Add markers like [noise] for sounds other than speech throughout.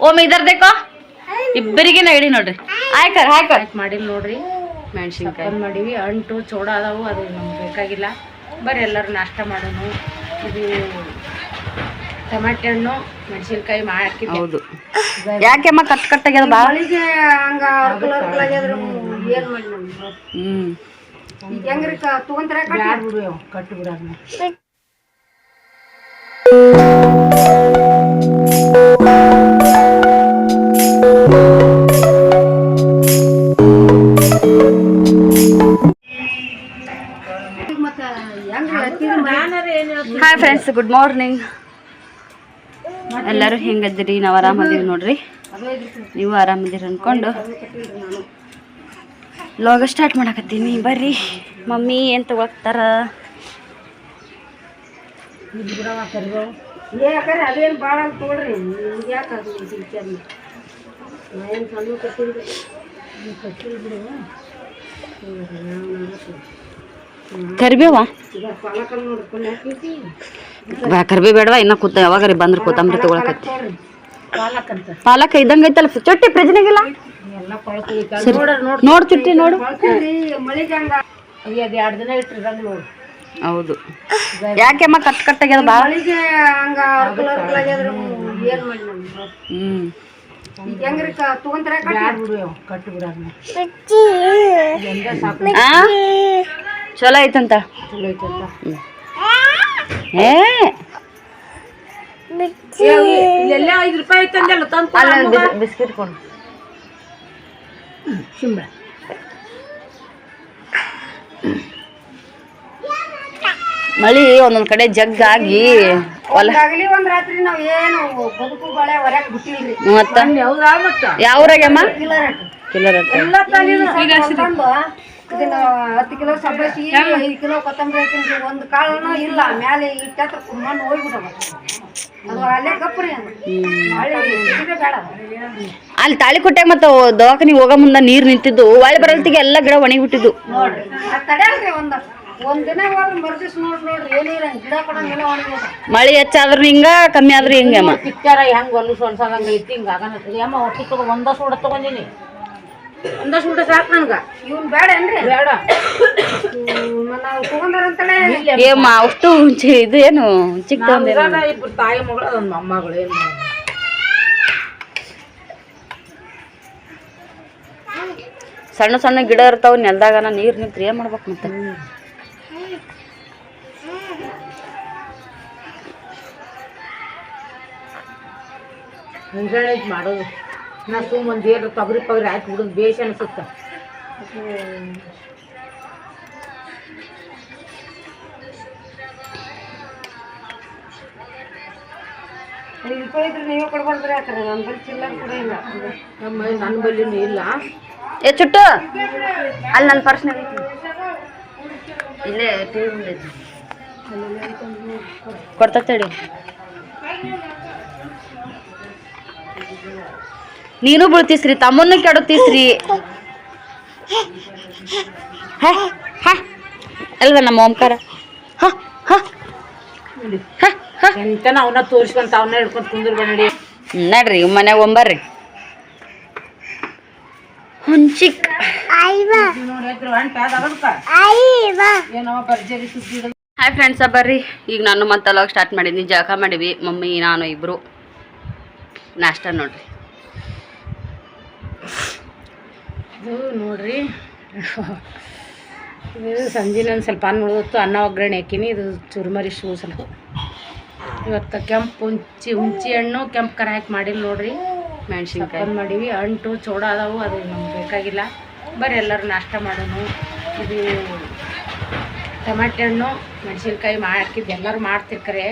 Ohm ಇದರ್ ದೇಕೋ? ಇಬ್ಬರಿಗೆ ಇಡಿ ನೋಡ್ರಿ. ಆಯ್ಕರ್ ಹಾಯ್ಕರ್ ಮಾಡಿಲ್ಲ ನೋಡ್ರಿ ಮೆಣಸಿನ್ಕಾಯಿ. ಮಾಡಿವಿ ಮಾಡೀವಿ ಅಂಟು ಚೋಡ ಅದಾವು ಅದು ನಮ್ಗೆ ಬೇಕಾಗಿಲ್ಲ. ಬರೀ ಎಲ್ಲರೂ ನಾಷ್ಟ ಮಾಡೋನು ಇದು ಟಮಾಟೆ ಹಣ್ಣು ಮೆಣಸಿನ್ಕಾಯಿ ಮಾಡಿ ಹೌದು. ಯಾಕೆಮ್ಮ ಕಟ್ ಕಟ್ ಆಗ್ಯದ ಬಾ ಮಳಿಗೆ ಹಂಗ ಆಗ್ಯದ್ರ ಏನ್ ಮಾಡಿ ಹೆಂಗ್ರಿ ತಗೊಂತಾರ ಬಿಡು ಕಟ್ ಬಿಡ ಹಾಯ್ ಫ್ರೆಂಡ್ಸ್ ಗುಡ್ ಮಾರ್ನಿಂಗ್ ಎಲ್ಲರೂ ಹೆಂಗದಿರಿ ನಾವು ಆರಾಮದೀವಿ ನೋಡ್ರಿ. ನೀವು ಆರಾಮದಿರಿ ಅಂದ್ಕೊಂಡು ಲಾಗ ಸ್ಟಾರ್ಟ್ ಮಾಡಕತ್ತೀನಿ. ಬರ್ರಿ. ಮಮ್ಮಿ ಏನು ತಗೋಗ್ತಾರ ಅದೇನು ಭಾಳ ತಗೊಳ್ರಿ ಯಾಕೆ ಕರಿಬೇವ? ಕರಿಬೇ ಬೇಡವಾ ಇನ್ನ ಕೂತ ಯಾವಾಗಾರಿ ಬಂದ್ರೆ ಕೊತ್ತಂಬರಿ ತಗೊಳಕತ್ತಿ ಪಾಲಕ್ ಅಂತ. ಪಾಲಕ ಇದ್ದಂಗೆ ಐತಲ್ಲ ಚೊಟ್ಟಿ ಪ್ರಜನೆಗಿಲ್ಲ ನೋಡ. ನೋಡ್ ಚುಟ್ಟಿ ನೋಡು. ಹೌದು. ಯಾಕೆಮ್ಮ ಕಟ್ ಕಟ್ ಆಗ್ಯದ ಬಾ ಮಳಿಗೆ ಹಂಗ ಅರ್ಕಲ್ ಅರ್ಕಲ್ ಏನು ಮಾಡಿ ನಮ್ಗೆ ಹ್ಮ್. ಹೆಂಗ್ರಿ ಚಲೋ ಐತಂತ ಏ. ಬಿಸ್ಕಿಟ್ ಕೊಡು. ಶಿಂಬಳ. ಮಳಿ ಒಂದೊಂದ್ ಕಡೆ ಜಗ್ ಹೊಲ ಆಗಲಿ ಒಂದ್ ರಾತ್ರಿ ನಾವ್ ಏನು ಬದುಕು ಬಾಳೆ ಹೊರಕ್ ಬಿಟ್ಟಿಲ್ರಿ. ಮತ್ತ? ಹೌದಾ ಮತ್ತ ಯಾವ ಊರಾಗ್ಯಮ್ಮ ಕಿಲರ್ ಕಿಲ್ಲರ್ ಇದನ್ನ ಹತ್ತು ಕಿಲೋ ಸಬ್ಬಸಿ ಐದು ಕಿಲೋ ಕೊತ್ತಂಬರಿ ಹಾಕಿನ್ರಿ ಒಂದು ಕಾಳನು ಇಲ್ಲ. ಮ್ಯಾಲೆ ಇಟ್ಟ ಮಣ್ಣು ಹೋಗ್ಬಿಡವ ಅದು ಅಲ್ಲೇ ಕಪ್ರಿ ಬೇಡ. ಅಲ್ಲಿ ತಾಳಿ ಕೊಟ್ಟಾಗ ಮತ್ತೆ ದವಾಖಾನಿಗೆ ಹೋಗೋ ಮುಂದೆ ನೀರು ನಿಂತಿದ್ದು. ಒಳ್ಳೆ ಬರಲ್ತಿಗೆ ಎಲ್ಲ ಗಿಡ ಒಣಗಿಬಿಟ್ಟಿದ್ದು. ನೋಡ್ರಿ ಅದ್ ಒಂದ್ ಒಂದ್ ದಿನ ಹೋದ್ರೆ ಮರ್ದಿವ್ಸ ನೋಡ್ರಿ ನೋಡ್ರಿ ಏನೂ ಇರಂಗ್ ಗಿಡ ಕೊಡಂಗಿಲ್ಲ ಒಣಗಿ ಮಳಿ ಹೆಚ್ಚಾದ್ರೂ ಹಿಂಗ ಕಮ್ಮಿ ಆದ್ರೂ ಹಿಂಗೆ ಪಿಕ್ಚರ ಹೆಂಗ್ ಹೊಲಸು ಅನ್ಸದಂಗ ಐತಿ ಹಿಂಗ ಆಗನ ಅಮ್ಮ ತಗೋ ಒಂದ ಸೋಡ ತಗೊಂಡಿನಿ. ಒಂದ ಊಟ ಸಾಕು ನನ್ಗ. ಇವನ್ ಬೇಡ ಏನ್ರಿ? ಬೇಡ. ನಾವು ತಗೊಂಡಾರಂತಲೇ ಏಮ್ಮ ಅಷ್ಟು ಚಿ- ಇದು ಏನು ಚಿಕ್ಕ ಇಬ್ರು ತಾಯಿ ಮಗಳು ಅದೊಂದು ಮೊಮ್ಮಗಳು ಏನು ಸಣ್ಣ ಸಣ್ಣ ಗಿಡ ಇರ್ತಾವ ನೆಲ್ದಾಗ ನೀರು ನಿಂತ್ರಿ ಏನ್ ಮಾಡ್ಬೇಕು ಮತ್ತೆ? ಮುಂಜಾನೆ ಮಾಡೋದು. ನಾ ಸುಮ್ ಒಂದ್ ಏರ್ ತೊಗರಿ ಪಗರಿ ಹಾಕಿ ಬಿಡೋದು ಬೇಷ್ ಅನ್ಸುತ್ತ. ನೀವು ಕೊಡ್ಬಾರ್ದ್ರಿ ಯಾಕಂದ್ರೆ ನನ್ನ ಬಳಿ ಚಿಲ್ಲರ್ ಕೂಡ ಇಲ್ಲ. ನಮ್ಮ ನನ್ನ ಬಳಿನೂ ಇಲ್ಲ. ಏ ಚುಟ್ಟು ಅಲ್ಲಿ ನನ್ನ ಪರ್ಸ್ನಾಗ ಇಲ್ಲೇ ಟಿವಿ ನೀನು ಬೀಳ್ತೀಸ್ರಿ ತಮ್ಮನ್ನು ಕೆಡುತ್ತೀಸ್ರಿ ಹೇ ಹೇ. ಅಲ್ವ ನಮ್ಮ ಓಂಕಾರ? ಅವನ್ನ ತೋರಿಸ್ಕೊಂತ ಅವನ್ನ ಹಿಡ್ಕೊಂತ ಕುಂದ್ರ ನಡಿ ಹ್ಮ್, ನಡ್ರಿ ಮನ್ಯಾಗ ಒಂಬರ್ರಿ. ಹುಂಚಿಕ್. ಹಾಯ್ ಫ್ರೆಂಡ್ಸ ಬರ್ರಿ ಈಗ ನಾನು ಮತ್ತೆ ಅಲಾಗ ಸ್ಟಾರ್ಟ್ ಮಾಡಿದ್ನಿ ಜಳಕ ಮಾಡಿವಿ ಮಮ್ಮಿ ನಾನು ಇಬ್ರು. ನಾಷ್ಟ ನೋಡ್ರಿ. ಇದು ನೋಡ್ರಿ. ಇದು ಸಂಜೆ ಒಂದು ಸ್ವಲ್ಪ ಅನ್ನ ಉಳಿದಿತ್ತು. ಅನ್ನ ಒಗ್ಗರಣೆ ಹಾಕಿನಿ. ಇದು ಚುರುಮರಿ ಶೂ ಸ್ವಲ್ಪ. ಇವತ್ತು ಕೆಂಪು ಹುಂಚಿ ಹುಂಚಿ ಹಣ್ಣು ಕೆಂಪು ಕರ ಹಾಕಿ ಮಾಡಿಲ್ಲ ನೋಡ್ರಿ. ಮೆಣಸಿನ್ಕಾಯಿ. ಮಾಡೀವಿ. ಅಂಟು ಚೋಡ ಅದಾವು. ಅದು ನಮ್ಗೆ ಬೇಕಾಗಿಲ್ಲ. ಬರ್ರಿ ಎಲ್ಲರೂ ನಾಷ್ಟ ಮಾಡೋಣ ಇದು ಟಮಾಟೆ ಹಣ್ಣು ಮೆಣಸಿನ್ಕಾಯಿ ಹಾಕಿದ್ದು ಎಲ್ಲರೂ ಮಾಡ್ತಿರ್ಕರೆ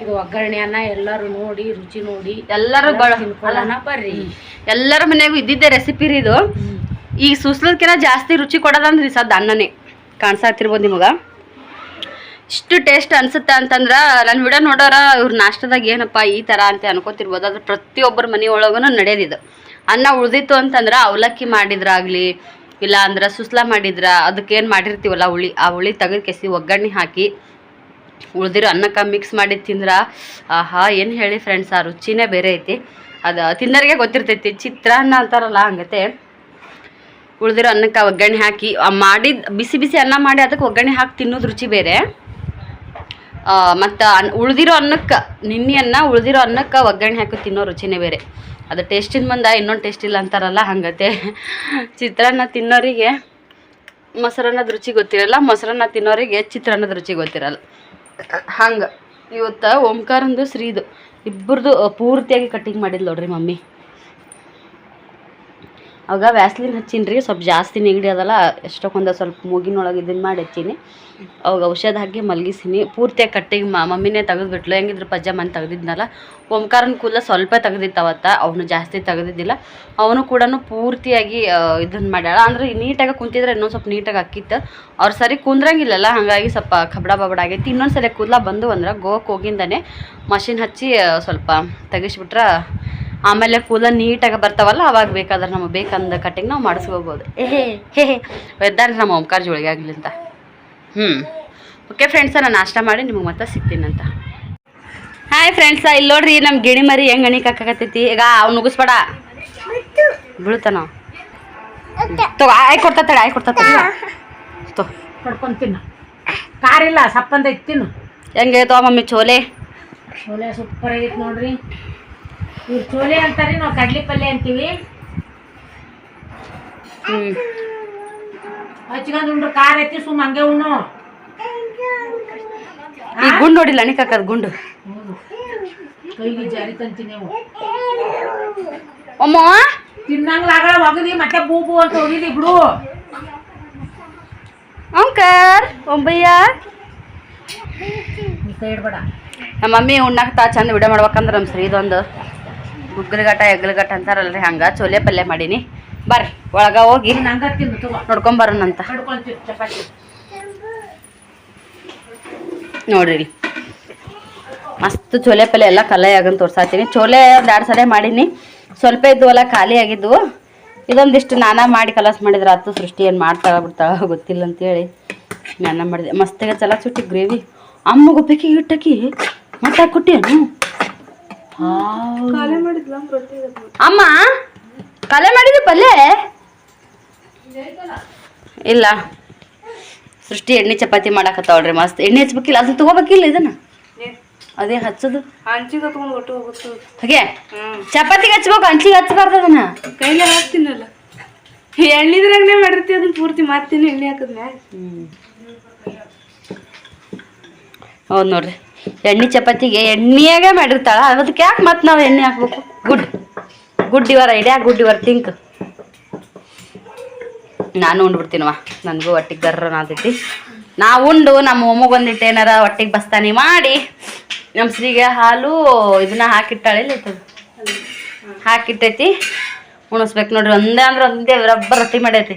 ಇದು ಒಗ್ಗರಣೆ ಅನ್ನ ಎಲ್ಲರೂ ನೋಡಿ ರುಚಿ ನೋಡಿ. ಎಲ್ಲರೂ ತಿನ್ಕೊಳ್ಳೋಣ ಬರ್ರಿ. ಎಲ್ಲರ ಮನೆಗೂ ಇದ್ದಿದ್ದೆ ರೆಸಿಪಿ ರೀ ಇದು. ಈಗ ಸುಸ್ಲದ್ಕಿನ್ನ ಜಾಸ್ತಿ ರುಚಿ ಕೊಡೋದಂದ್ರಿ ಸದ್ ಅನ್ನನೇ. ಕಾಣಿಸಾತಿರ್ಬೋದು ನಿಮಗೆ. ಇಷ್ಟು ಟೇಸ್ಟ್ ಅನ್ಸುತ್ತೆ ಅಂತಂದ್ರೆ ನನ್ನ ವಿಡಿಯೋ ನೋಡೋರ ಇವ್ರ ನಾಷ್ಟದಾಗ ಏನಪ್ಪ ಈ ಥರ ಅಂತ ಅನ್ಕೋತಿರ್ಬೋದು. ಅದು ಪ್ರತಿಯೊಬ್ಬರ ಮನೆಯೊಳಗೂ ನಡೆಯೋದಿದು ಅನ್ನ ಉಳ್ದಿತ್ತು ಅಂತಂದ್ರೆ ಅವಲಕ್ಕಿ ಮಾಡಿದ್ರಾಗಲಿ ಇಲ್ಲ ಅಂದ್ರೆ ಸುಸ್ಲಾ ಮಾಡಿದ್ರ ಅದಕ್ಕೇನು ಮಾಡಿರ್ತೀವಲ್ಲ ಹುಳಿ ಆ ಹುಳಿ ತೆಗೆದು ಕೆಸಿ ಒಗ್ಗರಣೆ ಹಾಕಿ ಉಳ್ದಿರೋ ಅನ್ನಕ್ಕೆ ಮಿಕ್ಸ್ ಮಾಡಿ ತಿಂದ್ರೆ? ಆಹಾ, ಏನು ಹೇಳಿ ಫ್ರೆಂಡ್ಸ್ ಆ ರುಚಿನೇ ಬೇರೆ ಐತಿ. ಅದು ತಿನ್ನೋರಿಗೆ ಗೊತ್ತಿರ್ತೈತಿ, ಚಿತ್ರಾನ್ನ ಅಂತಾರಲ್ಲ ಹಂಗತೆ. ಉಳಿದಿರೋ ಅನ್ನಕ್ಕೆ ಒಗ್ಗರಣೆ ಹಾಕಿ ಮಾಡಿದ, ಬಿಸಿ ಬಿಸಿ ಅನ್ನ ಮಾಡಿ ಅದಕ್ಕೆ ಒಗ್ಗರಣೆ ಹಾಕಿ ತಿನ್ನೋದು ರುಚಿ ಬೇರೆ. ಮತ್ತು ಅನ್, ಉಳಿದಿರೋ ಅನ್ನಕ್ಕೆ, ನಿನ್ನೆ ಅನ್ನ ಉಳ್ದಿರೋ ಅನ್ನಕ್ಕೆ ಒಗ್ಗರಣೆ ಹಾಕಿ ತಿನ್ನೋ ರುಚಿನೇ ಬೇರೆ. ಅದು ಟೇಸ್ಟಿನ ಮುಂದೆ ಇನ್ನೊಂದು ಟೇಸ್ಟ್ ಇಲ್ಲ ಅಂತಾರಲ್ಲ ಹಂಗತೆ. ಚಿತ್ರಾನ್ನ ತಿನ್ನೋರಿಗೆ ಮೊಸರನ್ನದ ರುಚಿ ಗೊತ್ತಿರಲ್ಲ, ಮೊಸರನ್ನ ತಿನ್ನೋರಿಗೆ ಚಿತ್ರಾನ್ನದ ರುಚಿ ಗೊತ್ತಿರಲ್ಲ. ಹಂಗೆ ಇವತ್ತು ಓಂಕಾರಂದು ಶ್ರೀದು. ಇಬ್ಬರದು ಪೂರ್ತಿಯಾಗಿ ಕಟ್ಟಿಂಗ್ ಮಾಡಿದ್ಲು ನೋಡ್ರಿ ಮಮ್ಮಿ. ಅವಾಗ ವ್ಯಾಸ್ಲಿನ್ ಹಚ್ಚೀನಿ ಸ್ವಲ್ಪ ಜಾಸ್ತಿ ನೆಗಡಿ ಅದಲ್ಲ, ಎಷ್ಟಕ್ಕೊಂದು ಸ್ವಲ್ಪ ಮೂಗಿನೊಳಗೆ ಇದನ್ನು ಮಾಡಿ ಹಚ್ಚೀನಿ. ಅವಾಗ ಔಷಧ ಹಾಕಿ ಮಲಗಿಸೀನಿ. ಪೂರ್ತಿಯಾಗಿ ಕಟ್ಟಿಗೆ ಮಮ್ಮಿನೇ ತೆಗೆದ್ಬಿಟ್ಲು. ಹೆಂಗಿದ್ರು ಪಜ್ಜ ಮನೆ ತೆಗೆದಿದ್ನಲ್ಲ, ಓಂಕಾರನ ಕೂದಲ ಸ್ವಲ್ಪ ತೆಗ್ದಿತ್ತು ಅವತ್ತ ಅವನು ಜಾಸ್ತಿ ತೆಗೆದಿದ್ದಿಲ್ಲ. ಅವನು ಕೂಡ ಪೂರ್ತಿಯಾಗಿ ಇದನ್ನು ಮಾಡ್ಯಾಳ. ಅಂದ್ರೆ ನೀಟಾಗಿ ಕುಂತಿದ್ರೆ ಇನ್ನೊಂದು ಸ್ವಲ್ಪ ನೀಟಾಗಿ ಹಾಕಿತ್ತು ಅವ್ರು ಸರಿ ಕುಂದ್ರಂಗಿಲ್ಲಲ್ಲ, ಹಾಗಾಗಿ ಸ್ವಲ್ಪ ಕಬಡ ಬಬಡ ಆಗೈತಿ. ಇನ್ನೊಂದು ಸಲ ಕೂದಲ ಬಂದು ಅಂದ್ರೆ ಹೋಗಿಂದನೇ ಮಷಿನ್ ಹಚ್ಚಿ ಸ್ವಲ್ಪ ತೆಗಿಸ್ಬಿಟ್ರೆ ಆಮೇಲೆ ಕೂದಲ ನೀಟಾಗಿ ಬರ್ತಾವಲ್ಲ ಅವಾಗ ಬೇಕಾದ್ರೆ ನಮಗೆ ಬೇಕಂದ ಕಟ್ಟಿಂಗ್ ನಾವು ಮಾಡಿಸ್ಕೋಬೋದು. ಏ ಹೇ ಹೇ ನಮ್ಮ ಓಂಕಾರ ಜೋಳಿಗೆ ಆಗಲಿ ಅಂತ. ಹ್ಞೂ ಓಕೆ ಫ್ರೆಂಡ್ಸ ನಾನು ನಾಷ್ಟ ಮಾಡಿ ನಿಮಗೆ ಮತ್ತೆ ಸಿಗ್ತೀನಂತ ಹಾಯ್ ಫ್ರೆಂಡ್ಸ ಇಲ್ಲಿ ನೋಡ್ರಿ ನಮ್ಮ ಗಿಣಿ ಮರಿ ಹೆಂಗೆ ಅಣಿ ಹಾಕಕತ್ತೈತಿ ಈಗ ಅವ್ನು ನುಗ್ಗಿಸ್ಬೇಡ ಬೀಳ್ತಾನ? ತಗೋ ಆಯ್ ಕೊಡ್ತಾಳೆ ಆಯ್ ಕೊಡ್ತಾಳೆ ತೋ. ಪಡ್ಕೊಂಡು ತಿನ್ನು. ಕಾರಿಲ್ಲ ಸಪ್ಪಂದ ಐತಿ ತಿನ್ನು. ಹೆಂಗೆ ತೋ ಮಮ್ಮಿ ಚೋಲೆ? ಚೋಲೆ ಸೂಪರ್ ಆಗೈತೆ ನೋಡ್ರಿ. ಇವ್ರು ಚೋಲೆ ಅಂತಾರೆ ನಾವು ಕಡ್ಲಿ ಪಲ್ಯ ಅಂತೀವಿ. ಹಚ್ಕೊಂಡ್ ಉಂಡ್ರು ಖಾರ ಐತಿ ಸುಮ್ ಹಂಗೆ ಉಣ್ಣು. ಈ ಗುಂಡು ನೋಡಿಲ್ಲ ಅಣಿಕ್ ಹಾಕದ್ ಗುಂಡು. ಕೈಗೆ ಜಾರಿ ತಂತೀನಿ ಅಮ್ಮ ಅಮ್ಮ ಆಗಲ್ಲ ಒಗದಿ ಮತ್ತೆ ಬೂ ಬೂ ಅಂತ ಹೋಗಿದಿ ಬಿಡು. ಅಂಕರ್ ಒಂಬಯ್ಯ. ಕೈ ಇಡ್ಬೇಡ ನಮ್ಮ ಮಮ್ಮಿ ಉಣ್ಣಾಕ್ತಾ ಚಂದ ವಿಡಿಯೋ ಮಾಡ್ಬೇಕಂದ್ರೆ ನಮ್ಮ ಸರಿ ಇದೊಂದು ಗುಗ್ಗಲಗಟ್ಟ ಎಗ್ಲಗಟ್ಟ ಅಂತಾರಲ್ರಿ ಹಂಗ ಚೋಲೆ ಪಲ್ಯ ಮಾಡೀನಿ. ಬರ್ರಿ ಒಳಗ ಹೋಗಿ. ನೋಡ್ಕೊಂಬರೋಣಂತ ನೋಡ್ರಿ ಮಸ್ತ್ ಚೋಲೆ ಪಲ್ಯ ಎಲ್ಲ ಕಲಾಯಿ ಆಗಂತ ತೋರ್ಸಾತೀನಿ. ಚೋಲೆ ಒಂದ್ ಎರಡು ಸಲ ಮಾಡೀನಿ. ಸ್ವಲ್ಪ ಇದ್ದು ಎಲ್ಲ ಖಾಲಿ ಆಗಿದ್ವು ಇದೊಂದಿಷ್ಟು ನಾನಾ ಮಾಡಿ ಕಲಸ್ ಮಾಡಿದ್ರೆ ಆತು ಸೃಷ್ಟಿ ಏನು ಮಾಡ್ತಾಳ ಬಿಡ್ತಾಳ ಗೊತ್ತಿಲ್ಲ ಅಂತೇಳಿ. ನಾನ ಮಾಡಿದೆ. ಮಸ್ತಿಗೆ ಚಲ ಚುಟ್ಟಿ ಗ್ರೇವಿ. ಅಮ್ಮ ಗೊಬ್ಬಕ್ಕೆ ಇಟ್ಟಕಿ ಮತ್ತೆ ಕೊಟ್ಟಿಯನು? ಅಮ್ಮ ಕಲೆ ಮಾಡಿದ ಪಲ್ಯ? ಇಲ್ಲ. ಸೃಷ್ಟಿ ಎಣ್ಣೆ ಚಪಾತಿ ಮಾಡಾಕತ್ತಾವಳ್ರಿ ಮಸ್ತ್. ಎಣ್ಣೆ ಹಚ್ಬೇಕಿಲ್ಲ ಅದನ್ನ ತಗೋಬೇಕಿಲ್ಲ ಇದನ್ನ? ಅದೇ ಹಚ್ಚದು. ಹಂಚಿಗೆ ತಗೊಂಡು ಒಟ್ಟು ಹೋಗುತ್ತೆ ಹಾಗೆ? ಚಪಾತಿಗೆ ಹಚ್ಬೇಕು ಹಂಚಿಗೆ ಹಚ್ಬಾರ್ದು ಅದನ್ನ? ಕೈಲೇ ಹಾಕ್ತೀನಲ್ಲ. ಎಣ್ಣಿದ್ರಾಗನೇ ಮಾಡಿರ್ತೀವಿ ಅದನ್ನ ಪೂರ್ತಿ ಮಾಡ್ತೀನಿ ಎಣ್ಣೆ ಹಾಕಿದ್ಮ್ಯಾಗ. ಹೌದು ನೋಡ್ರಿ. ಎಣ್ಣೆ ಚಪಾತಿಗೆ ಎಣ್ಣೆಯಾಗೆ ಮಾಡಿರ್ತಾಳ. ಅದಕ್ಕೆ ಯಾಕೆ ಮತ್ತೆ ನಾವು ಎಣ್ಣೆ ಹಾಕ್ಬೇಕು? ಗುಡ್. ಗುಡ್ ಇವರ ಐಡಿಯಾ ಗುಡ್ ಇವರ್ ತಿಂಕ್ ನಾನು ಉಂಡ್ಬಿಡ್ತೀನವ ನನಗೂ ಹೊಟ್ಟಿಗೆ ಗರ್ರ ನಾ ಉಂಡು, ನಮ್ಮ ಒಮ್ಮಗ್ ಒಂದಿಟ್ಟು ಏನಾರ ಹೊಟ್ಟಿಗೆ ಬಸ್ತಾನಿ ಮಾಡಿ ನಮ್ಮ ಶ್ರೀಗೆ ಹಾಲು ಇದನ್ನ ಹಾಕಿಟ್ಟಾಳೆ ಇಲ್ಲ ಹಾಕಿಟ್ಟೈತಿ. ಉಣಿಸ್ಬೇಕು ನೋಡ್ರಿ, ಒಂದೇ ಅಂದ್ರೆ ಒಂದೇ ರಬ್ಬರ್ ರೊಟ್ಟಿ ಮಾಡೈತಿ.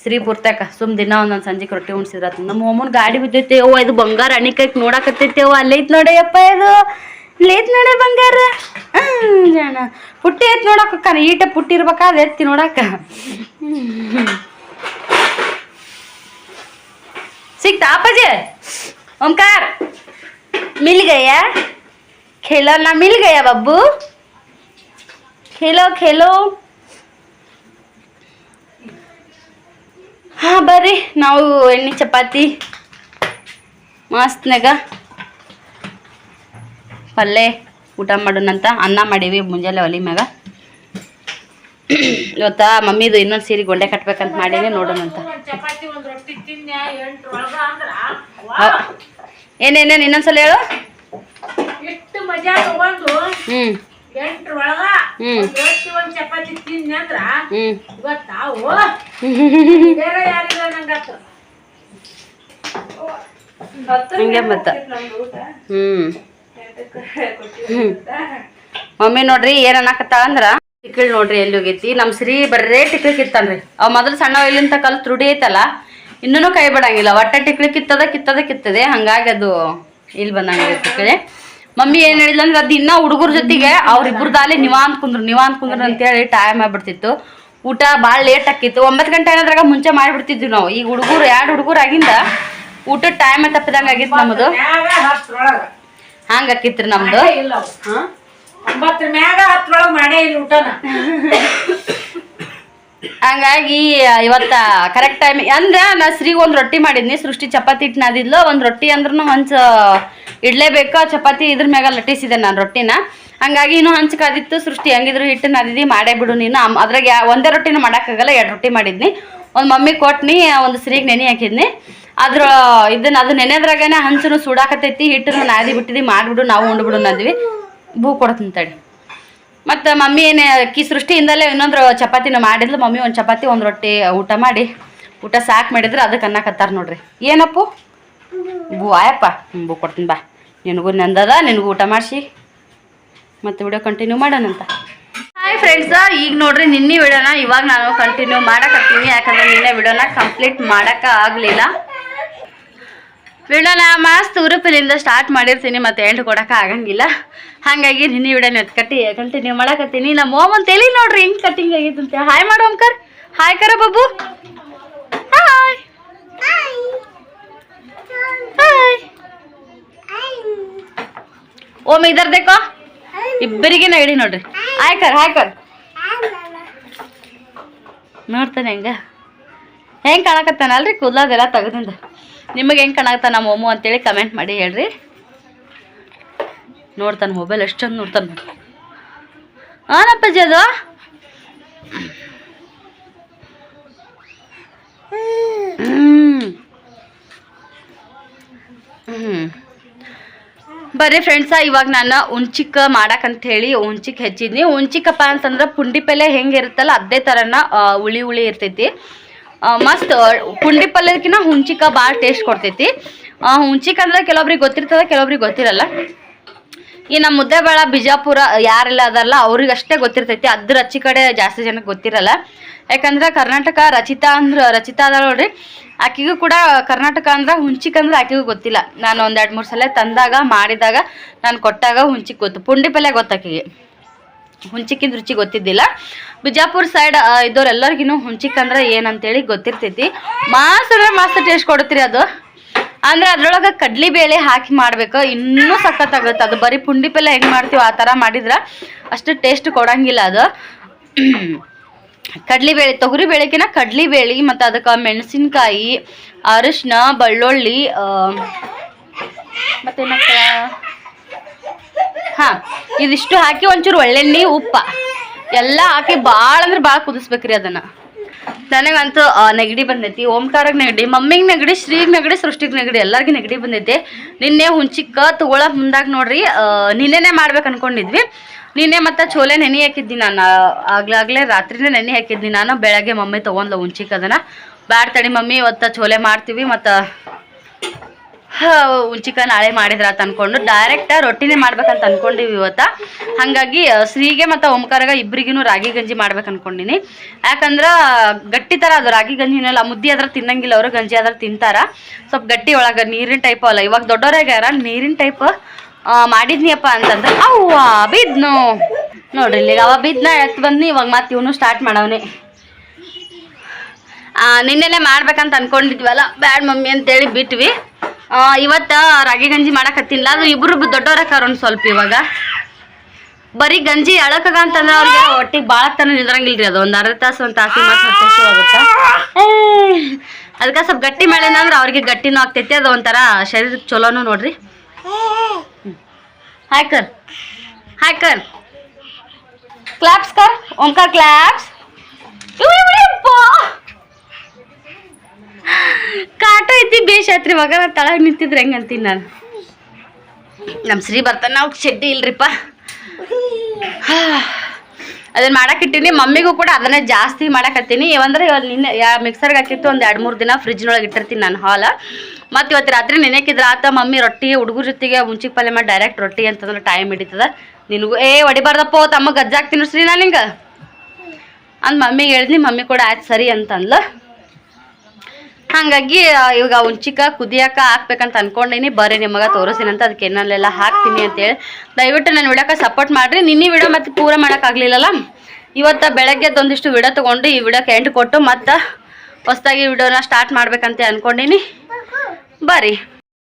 ಶ್ರೀ ಪೂರ್ತಾಕ ಸುಮ್ ದಿನ ಒಂದೊಂದು ಸಂಜೆಗೆ ರೊಟ್ಟಿ ಉಣ್ಸಿದ್ರ ನಮ್ಮ ಅಮ್ಮನ ಗಾಡಿ ಬಿದ್ದೈತಿ ಓ ಇದು ಬಂಗಾರ ಅಣಿಕೈಕ್ ನೋಡಾಕತ್ತೈತಿ ಅವ ಅಲ್ಲೇ ಐತ್ ನೋಡಯ್ಯಪ್ಪ ಇದು ಇಲ್ಲೇ ಐತ್ ನೋಡೆ ಬಂಗಾರ ಹ್ಮ್, ಜಾಣ ಪುಟ್ಟಿ ಐತ್ ನೋಡಕ್ಕ ಈಟ ಪುಟ್ಟಿ ಇರ್ಬೇಕಾದ ಎತ್ತಿ ನೋಡಾಕ ಸಿಕ್ತಾ ಅಪ್ಪಾಜಿ ಓಂಕಾರ मिल गया खिलौना मिल गया बब्बू खेलो खेलो ಹಾ ಬರ್ರಿ. ನಾವು ಎಣ್ಣೆ ಚಪಾತಿ ಮಸ್ತ್ನಾಗ ಪಲ್ಯ ಊಟ ಮಾಡೋಣಂತ ಅನ್ನ ಮಾಡೀವಿ ಮುಂಜಾನೆ ಒಲಿ ಮ್ಯಾಗ. ಇವತ್ತ ಮಮ್ಮಿದು ಇನ್ನೊಂದು ಸೀರೆ ಗೊಂಡೆ ಕಟ್ಬೇಕಂತ ಮಾಡೀನಿ ನೋಡೋಣಂತ. ಏನೇನೇನು ಇನ್ನೊಂದ್ಸಲ ಹೇಳು? ಹ್ಞೂ ಎಂಟ್ರೊಳಗ ಹ್ಮ್. ಒಂದ್ ರೊಟ್ಟಿ ಒಂದ್ ಚಪಾತಿ ತಿನ್ನ ಅಂದ್ರ ಹ್ಞೂ ಗೊತ್ತಾವು [laughs] ಬೇರೆ ಯಾರಿಲ್ಲ ನಂಗಾತು ಹಂಗೆ ಮತ್ತ. ಹ್ಮ್. ಹ್ಮ್. ಮಮ್ಮಿ ನೋಡ್ರಿ ಏನ್ ಅನ್ನಕತ್ತಾಳ ಅಂದ್ರ ಟಿಕ್ಕಿಳ್ ನೋಡ್ರಿ ಎಲ್ಲಿ ಹೋಗೈತಿ. ನಮ್ ಶ್ರೀ ಬರ್ರೇ ಟಿಕ್ಳಿ ಕಿತ್ತಾನ್ರಿ. ಅವ್ ಮೊದಲು ಸಣ್ಣ ಇಲ್ಲಿಂತ ಕಲ್ ತ್ರುಡಿ ಐತಲ್ಲ ಇನ್ನೂ ಕೈ ಬಿಡಂಗಿಲ್ಲ. ಒಟ್ಟ ಟಿಕ್ಳಿ ಕಿತ್ತದ ಕಿತ್ತದ ಕಿತ್ತದೆ. ಹಂಗಾಗಿ ಅದು ಇಲ್ಲಿ ಬಂದಂಗಿಲ್ಲ ಟಿಕ್ಳಿ ಮಮ್ಮಿ ಏನ್ ಹೇಳಿಲ್ಲ ಅಂದ್ರೆ ಅದ್ ಇನ್ನ ಹುಡುಗರ ಜೊತೆಗೆ ಅವ್ರಿಬ್ರದಾಲೆ ನಿವಾಂತ್ ಕುಂದ್ರು ನಿವಾಂತ್ ಕುಂದ್ರು ಅಂತೇಳಿ ಟೈಮ್ ಆಗ್ಬಿಡ್ತಿತ್ತು. ಊಟ ಭಾಳ ಲೇಟ್ ಆಕಿತ್ತು ಒಂಬತ್ತು ಗಂಟೆ ಅನ್ನೋದ್ರಾಗ ಮುಂಚೆ ಮಾಡ್ಬಿಡ್ತಿದ್ವಿ ನಾವು. ಈಗ ಹುಡುಗರು ಎರಡು ಹುಡುಗರು ಆಗಿಂದ ಊಟದ ಟೈಮ್ ತಪ್ಪಿದಂಗೆ ಆಗಿತ್ತು ನಮ್ಮದು ಹಂಗ ಆಕಿತ್ರಿ ನಮ್ದು ಒಂಬತ್ತರ ಮ್ಯಾಗ ಹತ್ರೊಳಗೆ ಮಾಡೇ ಇಲ್ಲ ಊಟನ. [laughs] ಹಂಗಾಗಿ ಇವತ್ತ ಕರೆಕ್ಟ್ ಟೈಮ್ ಅಂದ್ರೆ ನಾ ಸ್ರೀಗ್ ಒಂದ್ ರೊಟ್ಟಿ ಮಾಡಿದ್ನಿ. ಸೃಷ್ಟಿ ಚಪಾತಿ ಹಿಟ್ಟು ನಾದಿದ್ಲು ಒಂದ್ ರೊಟ್ಟಿ ಅಂದ್ರೂ ಹಂಚ, ಇಡ್ಲೇಬೇಕು ಚಪಾತಿ ಇದ್ರ ಮ್ಯಾಗ ಲಟ್ಟಿಸಿದೆ ನಾನು ರೊಟ್ಟಿನ. ಹಂಗಾಗಿ ಇನ್ನು ಹಂಚ್ ಕಾದಿತ್ತು. ಸೃಷ್ಟಿ ಹೆಂಗಿದ್ರು ಹಿಟ್ಟು ನಾದಿದ್ದಿ ಮಾಡೇ ಬಿಡು ನೀನು. ಅದ್ರಾಗ ಒಂದೇ ರೊಟ್ಟಿನ ಮಾಡಕ್ಕಾಗಲ್ಲ, ಎರಡು ರೊಟ್ಟಿ ಮಾಡಿದ್ನಿ. ಒಂದು ಮಮ್ಮಿ ಕೊಟ್ನಿ, ಒಂದು ಸ್ತ್ರೀಗೆ ನೆನೆ ಹಾಕಿದ್ನಿ. ಅದ್ರ, ಇದನ್ನ, ಅದು ನೆನೆದ್ರಾಗನೇ ಹಂಚನು ಸುಡಾಕತೈತಿ. ಹಿಟ್ಟನ್ನು ನಾದಿ ಬಿಟ್ಟಿದ್ವಿ ಮಾಡಿಬಿಡು, ನಾವು ಉಂಡ್ಬಿಡು ನಾದ್ವಿ ಭೂ ಕೊಡ್ತೀನಿ ತಡಿ. ಮತ್ತು ಮಮ್ಮಿ ಏನು ಅಕ್ಕಿ ಸೃಷ್ಟಿಯಿಂದಲೇ ಇನ್ನೊಂದು ಚಪಾತಿನ ಮಾಡಿದ್ಲು. ಮಮ್ಮಿ ಒಂದು ಚಪಾತಿ, ಒಂದು ರೊಟ್ಟಿ ಊಟ ಮಾಡಿ. ಊಟ ಸಾಕು ಮಾಡಿದ್ರೆ ಅದಕ್ಕೆ ಅನ್ನಕತ್ತಾರ ನೋಡ್ರಿ. ಏನಪ್ಪು? ಬೂ ಆಯಪ್ಪ. ಬೂ ಕೊಡ್ತೀನಿ ಬಾ. ನಿನಗೂ ನಂದದ, ನಿನಗೂ ಊಟ ಮಾಡಿಸಿ. ಮತ್ತೆ ವಿಡಿಯೋ ಕಂಟಿನ್ಯೂ ಮಾಡೋಣಂತ ಹಾಯ್ ಫ್ರೆಂಡ್ಸ ಈಗ ನೋಡ್ರಿ ನಿನ್ನೆ ವಿಡಿಯೋನ ಇವಾಗ ನಾನು ಕಂಟಿನ್ಯೂ ಮಾಡಕತ್ತೀನಿ. ಯಾಕಂದ್ರೆ ನಿನ್ನೆ ವಿಡಿಯೋನ ಕಂಪ್ಲೀಟ್ ಮಾಡೋಕ್ಕಾಗಲಿಲ್ಲ ವಿಡಿಯೋನ ಮಸ್ತ್ ಉರುಪಿನಿಂದ ಸ್ಟಾರ್ಟ್ ಮಾಡಿರ್ತೀನಿ ಮತ್ತೆ ಎಂಟು ಕೊಡೋಕೆ ಆಗಂಗಿಲ್ಲ. ಹಾಗಾಗಿ ನಿನ್ನೆ ವಿಡಿಯೋನ ಕಟ್ಟಿ ಕಂಟಿನ್ಯೂ ಮಾಡಕತ್ತೀನಿ. ನಮ್ಮ ಮೋಮನ್ ತಲೆ ನೋಡ್ರಿ? ಹಿಂಗೆ ಕಟ್ಟಿಂಗ್ ಆಗಿದಂತೆ ಹಾಯ್ ಮಾಡು ಅಂಕರ್ ಹಾಯ್ ಕರ ಬಾಬು ಹಾಯ್ ಹಾಯ್ ಓಮ್ ಇದರ್ದೇಕ ಇಬ್ಬರಿಗೆ ನಾ ಇಡಿ ನೋಡ್ರಿ. ಹಾಯ್ ಕರ್ ಹಾಯ್ ಕರ್. ನೋಡ್ತಾನೆ ಹೆಂಗ? ಹೆಂಗೆ ಕಾಣಕತ್ತಾನಲ್ರಿ? ಕೂದಲದೆಲ್ಲ ತೆಗೆದಿಂದ. ನಿಮಗೆ ಹೆಂಗೆ ಕಾಣಕತ್ತ ನಮ್ಮ ಮೊಮ್ಮು ಅಂತೇಳಿ ಕಮೆಂಟ್ ಮಾಡಿ ಹೇಳ್ರಿ. ನೋಡ್ತಾನೆ ಮೊಬೈಲ್ ಎಷ್ಟು ಚಂದ ನೋಡ್ತಾನೆ ಹಾನಪ್ಪಾಜಿ ಅದು? ಹ್ಮ್. ಹ್ಮ್. ಬರ್ರಿ ಫ್ರೆಂಡ್ಸ ಇವಾಗ ನಾನು ಉಂಚಿಕ ಮಾಡಕ್ಕಂತ ಹೇಳಿ ಉಂಚಿಕ್ ಹೆಚ್ಚಿದ್ನಿ. ಉಂಚಿಕಪ್ಪ ಅಂತಂದ್ರೆ ಪುಂಡಿ ಪಲ್ಯ ಹೆಂಗೆ ಇರುತ್ತಲ್ಲ, ಅದೇ ಥರನ ಉಳಿ ಹುಳಿ ಇರ್ತೈತಿ. ಮಸ್ತ್, ಪುಂಡಿ ಪಲ್ಯಕ್ಕಿಂತ ಹುಂಚಿಕ ಭಾಳ ಟೇಸ್ಟ್ ಕೊಡ್ತೈತಿ. ಹುಂಚಿಕ ಅಂದ್ರೆ ಕೆಲವೊಬ್ರಿಗೆ ಗೊತ್ತಿರ್ತದ, ಕೆಲವೊಬ್ರಿಗೆ ಗೊತ್ತಿರಲ್ಲ. ಈ ನಮ್ಮ ಮುದ್ದೆಬೇಳ, ಬಿಜಾಪುರ, ಯಾರೆಲ್ಲ ಅದಲ್ಲ ಅವ್ರಿಗಷ್ಟೇ ಗೊತ್ತಿರ್ತೈತಿ. ಅದ್ರ ರಚಿ ಕಡೆ ಜಾಸ್ತಿ ಜನಕ್ಕೆ ಗೊತ್ತಿರಲ್ಲ. ಯಾಕಂದ್ರೆ ಕರ್ನಾಟಕ ರಚಿತಾ ಅಂದ್ರೆ, ರಚಿತಾ ಅದ ನೋಡ್ರಿ. ಆಕಿಗೂ ಕೂಡ ಕರ್ನಾಟಕ ಅಂದ್ರೆ ಹುಂಚಿಕ್ ಅಂದ್ರೆ ಆಕಿಗೂ ಗೊತ್ತಿಲ್ಲ. ನಾನು ಒಂದ್ ಎರಡ್ ಮೂರು ಸಲ ತಂದಾಗ, ಮಾಡಿದಾಗ, ನಾನು ಕೊಟ್ಟಾಗ ಹುಂಚಿಕ್ ಗೊತ್ತು. ಪುಂಡಿ ಪಲ್ಯ ಗೊತ್ತಾಕಿಗೆ ಹುಂಚಿಕಿನ ರುಚಿ ಗೊತ್ತಿದ್ದಿಲ್ಲ. ಬಿಜಾಪುರ ಸೈಡ್ ಇದ್ದವ್ರೆಲ್ಲರಿಗೂ ಹುಂಚಿಕ್ ಅಂದ್ರೆ ಏನಂತೇಳಿ ಗೊತ್ತಿರ್ತೈತಿ. ಮಾಸ್ ಅಂದ್ರೆ ಮಸ್ತ್ ಟೇಸ್ಟ್ ಕೊಡುತ್ತೀರಿ ಅದು. ಅಂದ್ರೆ ಅದ್ರೊಳಗೆ ಕಡ್ಲಿ ಬೇಳೆ ಹಾಕಿ ಮಾಡ್ಬೇಕು. ಇನ್ನೂ ಸಖತ್ತಾಗುತ್ತೆ. ಅದು ಬರೀ ಪುಂಡಿ ಪಲ್ಯ ಹೆಂಗೆ ಮಾಡ್ತೀವಿ ಆ ಥರ ಮಾಡಿದ್ರೆ ಅಷ್ಟು ಟೇಸ್ಟ್ ಕೊಡಂಗಿಲ್ಲ ಅದು. [clears throat] ಕಡ್ಲಿ ಬೇಳೆ, ತೊಗರಿ ಬೇಳೆಕಿನ ಕಡ್ಲಿ ಬೇಳೆ, ಮತ್ತು ಅದಕ್ಕೆ ಮೆಣಸಿನ್ಕಾಯಿ ಅರಿಶಿನ ಬೆಳ್ಳುಳ್ಳಿ ಮತ್ತೇನಕ್ಕ? ಹಾ, ಇದಿಷ್ಟು ಹಾಕಿ ಒಂಚೂರು ಒಳ್ಳೆಣ್ಣೆ, ಉಪ್ಪ. ಎಲ್ಲ ಹಾಕಿ ಭಾಳ ಅಂದ್ರೆ ಭಾಳ ಕುದಿಸ್ಬೇಕ್ರಿ ಅದನ್ನ. ನನಗಂತೂ ನೆಗಡಿ ಬಂದೈತಿ. ಓಂಕಾರಕ್ಕೆ ನೆಗಡಿ, ಮಮ್ಮಿಗೆ ನೆಗಡಿ, ಶ್ರೀಗೆ ನೆಗಡಿ, ಸೃಷ್ಟಿಗೆ ನೆಗಡಿ, ಎಲ್ಲರಿಗೂ ನೆಗಡಿ ಬಂದೈತಿ. ನಿನ್ನೆ ಹುಂಚಿಕ್ಕ ತಗೊಳಕ್ ಮುಂದಾಗ ನೋಡ್ರಿ ನಿನ್ನೆನೆ ಮಾಡ್ಬೇಕು ಅನ್ಕೊಂಡಿದ್ವಿ. ನಿನ್ನೆ ಮತ್ತೆ ಚೋಲೆ ನೆನೆ ಹಾಕಿದ್ದಿ ನಾನು ಆಗ್ಲಾಗ್ಲೇ ರಾತ್ರಿನೇ ನೆನೆ ಹಾಕಿದ್ದೀನಿ ನಾನು. ಬೆಳಗ್ಗೆ ಮಮ್ಮಿ ತೊಗೊಂಡ್ಲ ಹುಂಚಿಕ್ಕ ಅದನ್ನ. ಬ್ಯಾಡ್ ತಡಿ ಮಮ್ಮಿ, ಇವತ್ತು ಚೋಲೆ ಮಾಡ್ತೀವಿ ಮತ್ತು ಉಂಚಿಕ ನಾಳೆ ಮಾಡಿದ್ರ ಅಂತ ಅನ್ಕೊಂಡು ಡೈರೆಕ್ಟ್ ರೊಟ್ಟಿನೇ ಮಾಡ್ಬೇಕಂತ ಅನ್ಕೊಂಡಿವಿ ಇವತ್ತ. ಹಾಗಾಗಿ ಶ್ರೀಗೆ ಮತ್ತು ಓಂಕಾರಗ ಇಬ್ಬರಿಗೂ ರಾಗಿ ಗಂಜಿ ಮಾಡ್ಬೇಕು ಅನ್ಕೊಂಡಿನಿ. ಯಾಕಂದ್ರ, ಗಟ್ಟಿ ಥರ ಅದು ರಾಗಿ ಗಂಜಿನೆಲ್ಲ ಮುದ್ದಿ ಆದ್ರೆ ತಿನ್ನಂಗಿಲ್ಲ ಅವರು, ಗಂಜಿ ಆದ್ರೆ ತಿಂತಾರ. ಸ್ವಲ್ಪ ಗಟ್ಟಿ ಒಳಗೆ ನೀರಿನ ಟೈಪ್ ಅಲ್ಲ. ಇವಾಗ ದೊಡ್ಡವ್ರಾಗ್ಯಾರ ನೀರಿನ ಟೈಪ್ ಮಾಡಿದ್ನಿಯಪ್ಪ ಅಂತಂದ್ರೆ, ಅವ್ವ ಬಿದ್ನು. ನೋಡ್ರಿ ಇಲ್ಲಿ ಅವ ಬಿದ್ನ, ಎತ್ ಬಂದ್ನಿ, ಇವಾಗ ಮತ್ತೆ ಇವನು ಸ್ಟಾರ್ಟ್ ಮಾಡವನೆ. ನಿನ್ನೆನೆ ಮಾಡ್ಬೇಕಂತ ಅನ್ಕೊಂಡಿದ್ವಲ್ಲ, ಬ್ಯಾಡ್ ಮಮ್ಮಿ ಅಂತೇಳಿ ಬಿಟ್ವಿ. ಇವತ್ತ ರಾಗಿ ಗಂಜಿ ಮಾಡಕತ್ತಿಲ್ಲ ಅದು ಇಬ್ರು ದೊಡ್ಡವ್ರಕ್ಕಾರ ಒಂದು ಸ್ವಲ್ಪ ಇವಾಗ. ಬರೀ ಗಂಜಿ ಎಳಕಗ ಅಂತಂದ್ರೆ ಅವ್ರಿಗೆ ಒಟ್ಟಿಗೆ ಭಾಳ ತನ ನಿಂದ್ರಂಗಿಲ್ರಿ ಅದು. ಒಂದು ಅರ್ಧ ತಾಸು, ಒಂದು ತಾಸು ಮತ್ತೆ ಆಗುತ್ತೆ? ಅದಕ್ಕೆ ಸ್ವಲ್ಪ ಗಟ್ಟಿ ಮೇಳೆನ ಅಂದ್ರೆ ಅವ್ರಿಗೆ ಗಟ್ಟಿನೂ ಆಗ್ತೈತಿ. ಅದು ಒಂಥರ ಶರೀರಕ್ಕೆ ಚಲೋನು ನೋಡ್ರಿ. ಹಾಯ್ ಕರ್ ಹಾಯ್ ಕರ್ ಕ್ಲಾಪ್ಸ್ ಕರ್ ಓಂಕಾರ ಕ್ಲಾಪ್ಸ್ ಕಾಟ ಐತಿ ಬೇಷಾತ್ರಿ ಮಗ ನಾ ತಳಗ್ ನಿಂತಿದ್ರೆ ಹೆಂಗ್ ಅಂತೀನಿ ನಾನು? ನಮ್ಮ ಶ್ರೀ ಬರ್ತಾನ, ಅವ್ಕೆ ಶೆಡ್ಡಿ ಇಲ್ರಿಪ್ಪ. [sighs] ಅದನ್ನ ಮಾಡಕ್ಕಿಟ್ಟಿನಿ ಮಮ್ಮಿಗೂ ಕೂಡ ಅದನ್ನೇ ಜಾಸ್ತಿ ಮಾಡಕತ್ತೀನಿ ಇವಂದ್ರೆ ಇವಾಗ ನಿನ್ನೆ, ಯಾ ಮಿಕ್ಸರ್ಗೆ ಹಾಕಿತ್ತು, ಒಂದು ಎರಡು ಮೂರು ದಿನ ಫ್ರಿಜ್ನೊಳಗೆ ಇಟ್ಟಿರ್ತೀನಿ ನಾನು ಹಾಲ ಮತ್ತು ಇವತ್ತು ರಾತ್ರಿ ನೆನೆಕಿದ್ರೆ ಆತ, ಮಮ್ಮಿ ರೊಟ್ಟಿ, ಹುಡುಗರ ಜೊತೆಗೆ ಮುಂಚಿಗೆ ಪಲ್ಯ ಮಾಡಿ ಡೈರೆಕ್ಟ್ ರೊಟ್ಟಿ ಅಂತಂದ್ರೆ ಟೈಮ್ ಹಿಡಿತದ. ನಿನಗೂ, ಏ, ಹೊಡಿಬಾರ್ದಪ್ಪ, ತಮ್ಮ ಗಜ್ಜಾಕ್ತೀನಿ ಶ್ರೀ ನಾನು ಹಿಂಗೆ ಅಂದ್ ಮಮ್ಮಿಗೆ ಹೇಳಿದ್ನಿ, ಮಮ್ಮಿ ಕೂಡ ಆಯ್ತು ಸರಿ ಅಂತಂದ್ಲು. ಹಾಗಾಗಿ ಇವಾಗ ಹುಂಚಿಕ ಕುದಿಯಾಕ ಹಾಕ್ಬೇಕಂತ ಅನ್ಕೊಂಡಿನಿ. ಬರೀ ನಿಮಗೆ ತೋರಿಸ್ತೀನಿ ಅಂತ ಅದಕ್ಕೆ ಏನಲ್ಲೆಲ್ಲ ಹಾಕ್ತೀನಿ ಅಂತೇಳಿ ದಯವಿಟ್ಟು ನಾನು ವಿಡಿಯೋಕ್ಕೆ ಸಪೋರ್ಟ್ ಮಾಡಿರಿ. ನಿನ್ನೆ ವಿಡಿಯೋ ಮತ್ತೆ ಪೂರ ಮಾಡೋಕ್ಕಾಗಲಿಲ್ಲಲ್ಲ ಇವತ್ತು ಬೆಳಗ್ಗೆ ಒಂದಿಷ್ಟು ವಿಡಿಯೋ ತೊಗೊಂಡು ಈ ವಿಡಿಯೋಕ್ಕೆ ಎಂಡ್ ಕೊಟ್ಟು ಮತ್ತು ಹೊಸದಾಗಿ ವಿಡಿಯೋನ ಸ್ಟಾರ್ಟ್ ಮಾಡ್ಬೇಕಂತ ಅನ್ಕೊಂಡಿನಿ. ಬರ್ರಿ.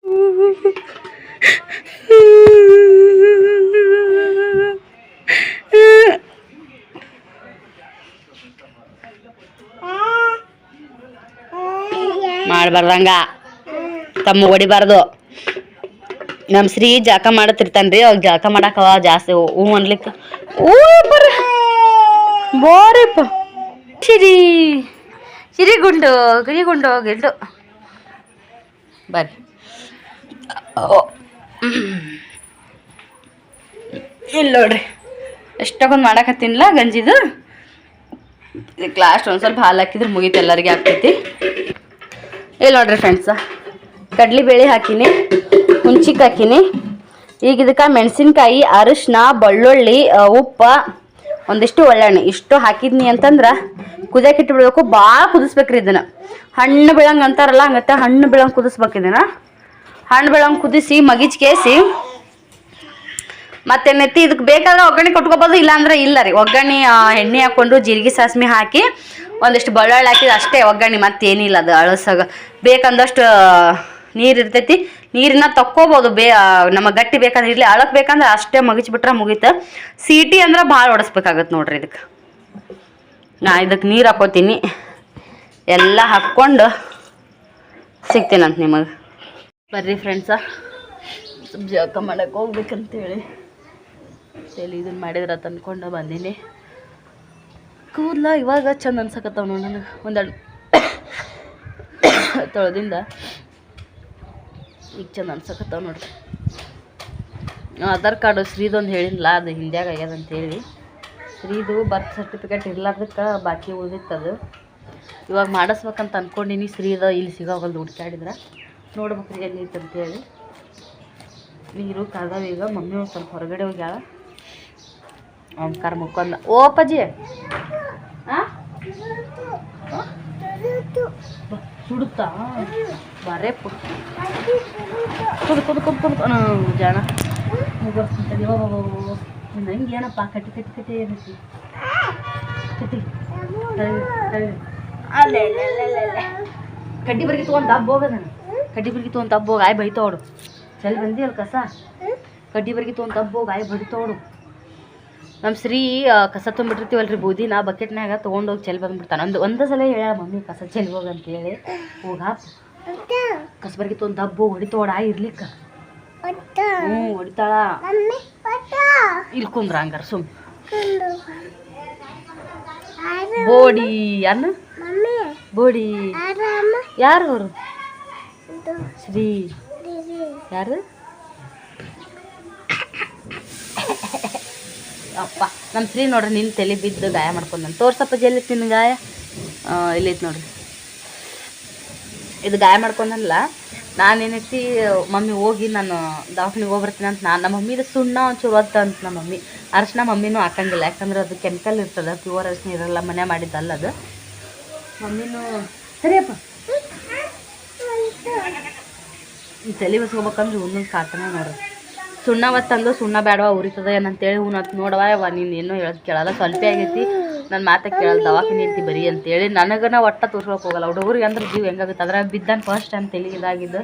[laughs] ಮಾಡ್ಬಾರ್ದಂಗ. ತಮ್ಮ ಹೊಡಿಬಾರ್ದು ನಮ್ಮ ಶ್ರೀ ಜಾಕ ಮಾಡತಿರ್ತಾನ್ರಿ ಅವಾಗ ಜಾಕ ಮಾಡಕ್ಕವ ಜಾಸ್ತಿ ಹೂ ಅನ್ಲಿಕ್ಕೆ ಹೂ ಬರ ಬೋರಿಪ್ಪ. ಸಿರಿ ಚಿರಿ ಗುಂಡು ಗಿರಿ ಗುಂಡು ಗಿಲ್ಡು. ಬರ್ರಿ. ಓ. ಇಲ್ಲ ನೋಡ್ರಿ. ಎಷ್ಟೊಂದು ಮಾಡಕತ್ತೀನಿಲ್ಲ ಗಂಜಿದು? ಕ್ಲಾಸ್ಟ್ ಲಾಸ್ಟ್ ಒಂದು ಸ್ವಲ್ಪ ಹಾಲು ಹಾಕಿದ್ರೆ ಮುಗೀತು ಎಲ್ಲರಿಗೆ ಆಗ್ತೈತಿ. ಇಲ್ಲ ನೋಡ್ರಿ ಫ್ರೆಂಡ್ಸ ಕಡ್ಲಿಬೇಳೆ ಹಾಕಿನಿ ಹುಂಚಿಕ್ ಹಾಕಿನಿ. ಈಗ ಇದಕ್ಕೆ ಮೆಣಸಿನ್ಕಾಯಿ ಅರಿಶಿನ ಬೆಳ್ಳುಳ್ಳಿ ಉಪ್ಪ, ಒಂದಿಷ್ಟು ಒಳ್ಳೆಣ್ಣೆ. ಇಷ್ಟು ಹಾಕಿದ್ನಿ ಅಂತಂದ್ರೆ ಕುದಿಯಕ್ಕೆ ಇಟ್ಬಿಡ್ಬೇಕು. ಭಾಳ ಕುದಿಸ್ಬೇಕ್ರಿ ಇದನ್ನು. ಹಣ್ಣು ಬೀಳಂಗೆ ಅಂತಾರಲ್ಲ ಹಂಗತ್ತೆ ಹಣ್ಣು ಬೀಳಂಗೆ ಕುದಿಸ್ಬೇಕು ಇದನ್ನು. ಹಣ್ಣು ಬೀಳಂಗೆ ಕುದಿಸಿ ಮಗಿಜ್ ಕೇಸಿ. ಮತ್ತೆ ನೆತ್ತಿ ಇದಕ್ಕೆ ಬೇಕಾದ್ರೆ ಒಗ್ಗರಣೆ ಕೊಟ್ಕೋಬೋದು, ಇಲ್ಲಾಂದ್ರೆ ಇಲ್ಲ ರೀ. ಒಗ್ಗರಣೆ ಎಣ್ಣೆ ಹಾಕ್ಕೊಂಡು, ಜೀರಿಗೆ ಸಾಸ್ಮಿ ಹಾಕಿ ಒಂದಿಷ್ಟು ಬೆಳ್ಳುಳ್ಳಿ ಹಾಕಿದ್ರೆ ಅಷ್ಟೇ, ಒಗ್ಗರಣೆ ಮತ್ತೇನಿಲ್ಲ ಅದು ಅಳಸಾಗ. ಬೇಕಂದಷ್ಟು ನೀರು ಇರ್ತೈತಿ. ನೀರನ್ನ ತಕ್ಕೋಬೋದು, ಬೇ ನಮಗೆ ಗಟ್ಟಿ ಬೇಕಂದ್ರೆ ಇರಲಿ. ಅಳಕ್ ಬೇಕಂದ್ರೆ ಅಷ್ಟೇ ಮಗಿಚ್ಬಿಟ್ರೆ ಮುಗೀತು. ಸೀಟಿ ಅಂದ್ರೆ ಭಾಳ ಹೊಡೆಸ್ಬೇಕಾಗತ್ತೆ ನೋಡ್ರಿ ಇದಕ್ಕೆ ನಾ ಇದಕ್ಕೆ ನೀರು ಹಾಕೋತೀನಿ. ಎಲ್ಲ ಹಾಕ್ಕೊಂಡು ಸಿಗ್ತೀನಂತ ನಿಮಗೆ. ಬರ್ರಿ ಫ್ರೆಂಡ್ಸ ಜಳಕ ಮಾಡಕ್ಕೆ ಹೋಗ್ಬೇಕಂತೇಳಿ. ಇದನ್ನ ಮಾಡಿದ್ರೆ ತಂದ್ಕೊಂಡು ಬಂದೀನಿ. ಕೂದಲ ಇವಾಗ ಚಂದ ಅನ್ಸಕತ್ತಾವ ನೋಡಿ ನನಗೆ. ಒಂದೆರಡು ತೊಳೆದಿಂದ ಈಗ ಚಂದ ಅನ್ಸಕತ್ತಾವ ನೋಡ್ರಿ ಆಧಾರ್ ಕಾರ್ಡು ಶ್ರೀದೊಂದು ಹೇಳಿಲ್ಲ ಅದು ಹಿಂದ್ಯಾಗ ಆಗ್ಯದ ಅಂತೇಳಿ ಶ್ರೀದು ಬರ್ತ್ ಸರ್ಟಿಫಿಕೇಟ್ ಇರ್ಲಾರ್ದಕ್ಕೆ ಬಾಕಿ ಉಳಿದಿತ್ತದು ಇವಾಗ ಮಾಡಿಸ್ಬೇಕಂತ ಅಂದ್ಕೊಂಡಿನಿ ಶ್ರೀದ ಇಲ್ಲಿ ಸಿಗೋವಲ್ದು ಹುಡ್ಕಾಡಿದ್ರೆ ನೋಡ್ಬೇಕ್ರಿ ಎಲ್ಲಿ ಐತೆ ಅಂತೇಳಿ ನೀರು ಕಾದಾವ ಈಗ ಮಮ್ಮಿ ಒಂದು ಸ್ವಲ್ಪ ಹೊರಗಡೆ ಹೋಗ್ಯಾಳ. ಓಂಕಾರ ಮುಕ್ಕೊಂದ ಓ ಅಪ್ಪಾಜಿ! ಸುಡುತ್ತಾ? ಬರೇ ಕುದು ಕುದು ಕುದು ಕುದು ಜಾಣ. ನಂಗೆ ಏನಪ್ಪ? ಕಟ್ಟಿ ಕಟ್ಟಿ ಕಟ್ಟಿ ಏನೈತಿ. ಅಲ್ಲೇ ಅಲ್ಲೇ ಅಲ್ಲೇ ಅಲ್ಲೇ ಅಲ್ಲೇ. ಕಡ್ಡಿ ಬರ್ಗಿ ತೊಗೊಂಡು ದಬ್ಬ ಹೋಗದ ಕಡ್ಡಿ ಬರ್ಗಿ ತೊಗೊಂಡು ದಬ್ಬ ಹೋಗಿ, ಆಯ್ ಬೈತೋಡು. ಚಲ್ ಬಂದಿಯಲ್ಲ ಕಸ. ಕಡ್ಡಿ ಬರ್ಗಿ ತೊಗೊಂಡು ದಬ್ಬ ಹೋಗಿ, ಆಯ್ ಬಡಿತೋಡು ನಮ್ಮ ಶ್ರೀ ಕಸ ತುಂಬಿಟ್ಟಿರ್ತೀವಲ್ರಿ ಬೂದಿನ ಬಕೆಟ್ನಾಗ ತೊಗೊಂಡೋಗಿ ಚೆಲ್ ಬಂದ್ಬಿಡ್ತಾನೆ. ಒಂದು ಒಂದೇ ಸಲ ಹೇಳ ಮಮ್ಮಿ ಕಸ ಚೆಲ್ ಹೋಗ ಅಂತೇಳಿ ಹೋಗ ಕಸ ಬರ್ಗಿ ತೊಗೊಂಡು ದಬ್ಬು ಹೊಡಿತೋಡ ಇರ್ಲಿಕ್ಕ. ಹ್ಞೂ ಹೊಡಿತಾಳ. ಇಲ್ಲಿ ಕುಂದ್ರ ಹಂಗಾರ ಸುಮ್. ಬೋಡಿ ಅನ್ನ? ಬೋಡಿ. ಯಾರು ಅವರು? ಶ್ರೀ ಯಾರು? ಅಪ್ಪ ನಮ್ಮ ಫ್ರೀ ನೋಡ್ರಿ ನಿನ್ನ ತಲೆ ಬಿದ್ದು ಗಾಯ ಮಾಡ್ಕೊಂಡು ನಾನು ತೋರ್ಸಪ್ಪ ಎಲ್ಲಿತ್ತು ನಿನ್ನ ಗಾಯ. ಇಲ್ಲೈತೆ ನೋಡ್ರಿ. ಇದು ಗಾಯ ಮಾಡ್ಕೊಂಡಲ್ಲ ನಾನೇನೈತಿ ಮಮ್ಮಿ ಹೋಗಿ ನಾನು ದವಾಖಾನಿಗೆ ಹೋಗ್ಬರ್ತೀನಿ ಅಂತ ನಾನು ನಮ್ಮ ಮಮ್ಮಿದು ಸುಣ್ಣ ಒಂಚೂರು ಒತ್ತ ಅಂತ ನಮ್ಮ ಮಮ್ಮಿ. ಅರಶಿನ ಮಮ್ಮಿನೂ ಹಾಕಂಗಿಲ್ಲ ಯಾಕಂದ್ರೆ ಅದು ಕೆಮಿಕಲ್ ಇರ್ತದೆ ಪ್ಯೂರ್ ಅರಶಿನ ಇರಲ್ಲ ಮನೆ ಮಾಡಿದ್ದಲ್ಲ ಅದು. ಮಮ್ಮಿನೂ ಸರಿಯಪ್ಪ. ತಲೆ ಬಸ್ಕೋಬೇಕಂದ್ರೆ ಒಂದೊಂದು ಕಾಟನೇ ನೋಡ್ರಿ. ಸುಣ್ಣ ತಂದು ಸುಣ್ಣ ಬೇಡವಾ ಉರಿತದ ಏನಂತೇಳಿ ಹ್ಞೂ ಅಂತ ನೋಡವ ನೀನು ಏನೂ ಹೇಳೋದು ಕೇಳಲ್ಲ, ಸ್ವಲ್ಪ ಆಗೈತಿ. ನನ್ನ ಮಾತ ಕೇಳಲ್ಲ, ದವಾಖಾನೆ ಐತಿ ಬರೀ ಅಂತೇಳಿ ನನಗನ ಒಟ್ಟ ತೋರ್ಸ್ಕೊಳಕ್ ಹೋಗಲ್ಲ. ಹುಡುಗರಿಗೆ ಅಂದ್ರೆ ಜೀವ ಹೆಂಗಾಗುತ್ತೆ? ಅದ್ರಾಗ ಬಿದ್ದನ್ ಫಸ್ಟ್ ಟೈಮ್ ತೆಲಿಗೆ ಇದಾಗಿದ್ದು.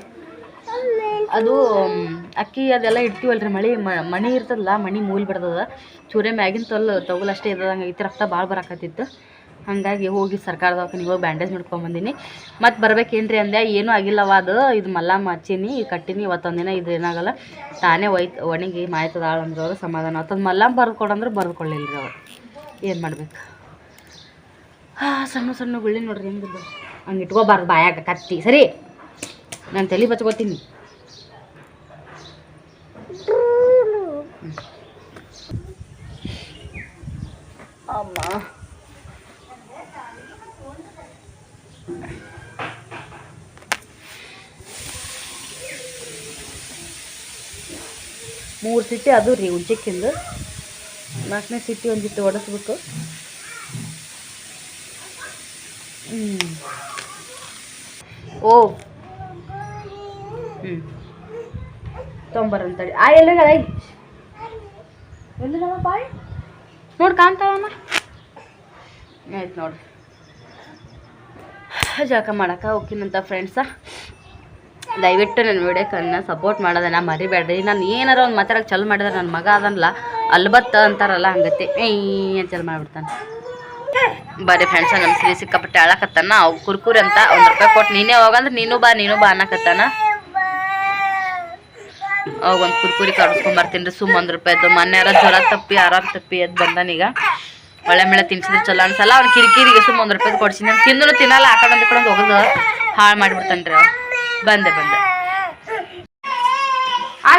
ಅದು ಅಕ್ಕಿ ಅದೆಲ್ಲ ಇಡ್ತೀವಲ್ರಿ ಮಳಿ? ಮಣಿ ಇರ್ತದಲ್ಲ, ಮಣಿ ಮೂಲ್ ಬಿಡ್ತದ. ಚೂರೆ ಮ್ಯಾಗಿನ ತೊಲ್ ತಗೊಲ್ ಅಷ್ಟೇ ಇದ್ದಂಗೆ ಐತಿ, ರಕ್ತ ಭಾಳ ಬರಾಕತ್ತಿತ್ತು. ಹಾಗಾಗಿ ಹೋಗಿ ಸರ್ಕಾರ ದವಾಖಾನಿಗೆ ಹೋಗಿ ಬ್ಯಾಂಡೇಜ್ ಮಾಡ್ಕೊಂಬಂದಿನಿ ಮತ್ತು ಬರ್ಬೇಕೇನ್ರಿ ಅಂದೆ ಏನೂ ಆಗಿಲ್ಲವ ಅದು. ಇದು ಮಲ್ಲ ಹಚ್ಚೀನಿ ಕಟ್ಟಿನಿ, ಇವತ್ತೊಂದಿನ ಇದು ಏನಾಗಲ್ಲ. ತಾನೇ ಒಯ್ತು, ಒಣಗಿ ಮಾಯ್ತದ ಅಂದ್ರೆ ಅವರು ಸಮಾಧಾನ. ಆತದ ಮಲ್ಲಮ್ಮ ಬರ್ದು ಕೊಡಂದ್ರೆ ರೀ ಅವ್ರು. ಏನು ಮಾಡ್ಬೇಕು? ಹಾಂ, ಸಣ್ಣ ಸಣ್ಣ ಗುಳ್ಳಿ ನೋಡ್ರಿ ಹೆಂಗಿದ್ದು ಹಂಗೆ ಇಟ್ಕೋಬಾರ್ದು ಬಾಯಾಗ ಕತ್ತಿ. ಸರಿ? ನಾನು ತಲೆ ಬಚ್ಕೋತೀನಿ. ಅಮ್ಮ. ಮೂರು ಸಿಟಿ ಅದು ರೀ ಉಜ್ಜಕ್ಕಿಂದ. ನಾಲ್ಕನೇ ಸಿಟಿ ಒಂದಿಟ್ಟು ಒಡಿಸ್ಬೇಕು ಓ. ಹ್ಞೂ ತೊಂಬರಂತೇಳಿ ಆ, ಎಲ್ಲ ಬಾಯ್? ನೋಡಿ ಕಾಣ್ತಾವಮ್ಮ ಆಯ್ತು ನೋಡ್ರಿ ಜಳಕ ಮಾಡಕ್ಕೆ ಹೋಗ್ತೀನಂತ ಫ್ರೆಂಡ್ಸ ದಯವಿಟ್ಟು ನನ್ನ ವಿಡಿಯೋಕನ್ನ ಸಪೋರ್ಟ್ ಮಾಡೋದನ್ನ ಮರಿಬೇಡ್ರಿ. ನಾನು ಏನಾರ ಒಂದು ಮಾತಾಡಕ್ಕೆ ಚಲೋ ಮಾಡಿದ್ರೆ ನನ್ನ ಮಗ ಅದನ್ನಲ್ಲ ಅಲ್ಬತ್ತ ಅಂತಾರಲ್ಲ ಹಂಗತ್ತೆ ಏನು ಚಲ್ ಮಾಡಿಬಿಡ್ತಾನೆ. ಬರೀ ಫ್ರೆಂಡ್ಸ ನಮ್ಮ ಸ್ತ್ರೀ ಸಿಕ್ಕಾಪಟ್ಟೆ ಆಳಕತ್ತಾನ ಅವ್ ಕುರ್ಕುರಿ ಅಂತ ಒಂದು ರೂಪಾಯಿ ಕೊಟ್ಟು ನೀನೇ ಹೋಗಂದ್ರೆ ನೀನು ಬಾ ನೀನು ಬಾ ಅನ್ನಕತ್ತಾನ. ಅವಾಗ ಒಂದು ಕುರ್ಕುರಿ ಕಡಿಸ್ಕೊಂಬರ್ತೀನಿ ರೀ ಸುಮ್ಮ ಒಂದು ರೂಪಾಯಿದ್ದು ಮೊನ್ನೆ ಜ್ವರ ತಪ್ಪಿ, ಆರಾಮ್ ತಪ್ಪಿ ಎದ್ದು ಬಂದಾನೀಗ ಒಳ್ಳೆ ಮೇಳೆ ತಿನ್ಸಿದ್ರೆ ಚಲೋ ಅನ್ಸಲ್ಲ. ಅವ್ನು ಕಿರಿಕಿರಿಗೆ ಸುಮ್ಮ ಒಂದು ರೂಪಾಯಿ ಕೊಡ್ಸಿನಿ. ತಿಂದ್ರು ತಿನ್ನಲ್ಲ, ಆ ಕಡೆ ಕಡೆ ಹೋಗೋದು ಹಾಳು ಮಾಡಿಬಿಡ್ತಾನೆ ರೀ ಬಂದೆ ಬಂದೆ. ಆ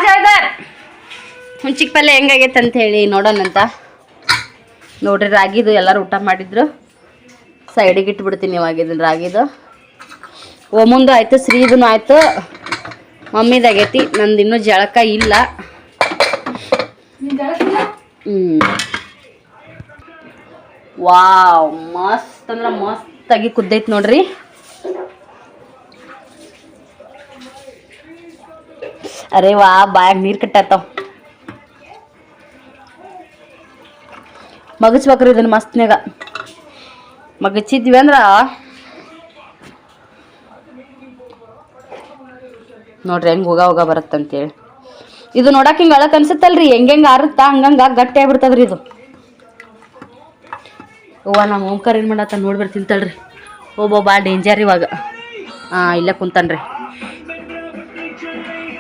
ಹುಂಚಿಕ್ ಪಲ್ಯ ಹೆಂಗಾಗೈತೆ ಅಂತ ಹೇಳಿ ನೋಡೋಣಂತ ನೋಡ್ರಿ ರಾಗಿದು ಎಲ್ಲರೂ ಊಟ ಮಾಡಿದ್ರು. ಸೈಡಿಗೆ ಇಟ್ಬಿಡ್ತೀನಿ ಇವಾಗ ಇದನ್ನ ರಾಗಿದು. ಒಮ್ಮೊಂದು ಆಯ್ತು ಶ್ರೀದನು ಆಯ್ತು. ಮಮ್ಮಿದಾಗೈತಿ ನಂದು ಇನ್ನೂ ಜಳಕ ಇಲ್ಲ. ಹ್ಞೂ ವಾವ್ ಮಸ್ತ್ ಅಂದ್ರೆ ಮಸ್ತಾಗಿ ಕುದ್ದೈತೆ ನೋಡ್ರಿ. ಅರೆ ವಾ, ಬಾಯಾಗ ನೀರು ಕಟ್ಟಾತಾವ ಮಗಚ್ಬೇಕ್ರಿ ಇದನ್ನ ಮಸ್ತ್ನಾಗ ಮಗಚಿದ್ವಿ ಅಂದ್ರ ನೋಡ್ರಿ ಹೋಗಾ ಹೋಗ ಹೋಗ ಬರತ್ತಂತೇಳಿ. ಇದು ನೋಡಕ್ ಹಿಂಗ ಅಳಕ್ ಅನ್ಸುತ್ತಲ್ರಿ, ಹೆಂಗ್ ಹೆಂಗ್ ಆರುತ್ತಾ ಹಂಗಂಗ ಗಟ್ಟಿ ಆಗ್ಬಿಡ್ತದ್ರಿ ಇದು. ಅವ್ವ ನಮ್ಮ ಓಂಕಾರ ಏನು ಮಾಡತ್ತ ನೋಡ್ಬಿಡ್ತೀನಿ ತಳ್ರಿ ಒಬ್ಬ ಬಾ ಡೇಂಜರ್ ಇವಾಗ. ಹಾಂ ಇಲ್ಲೇ ಕುಂತಾನ್ರಿ.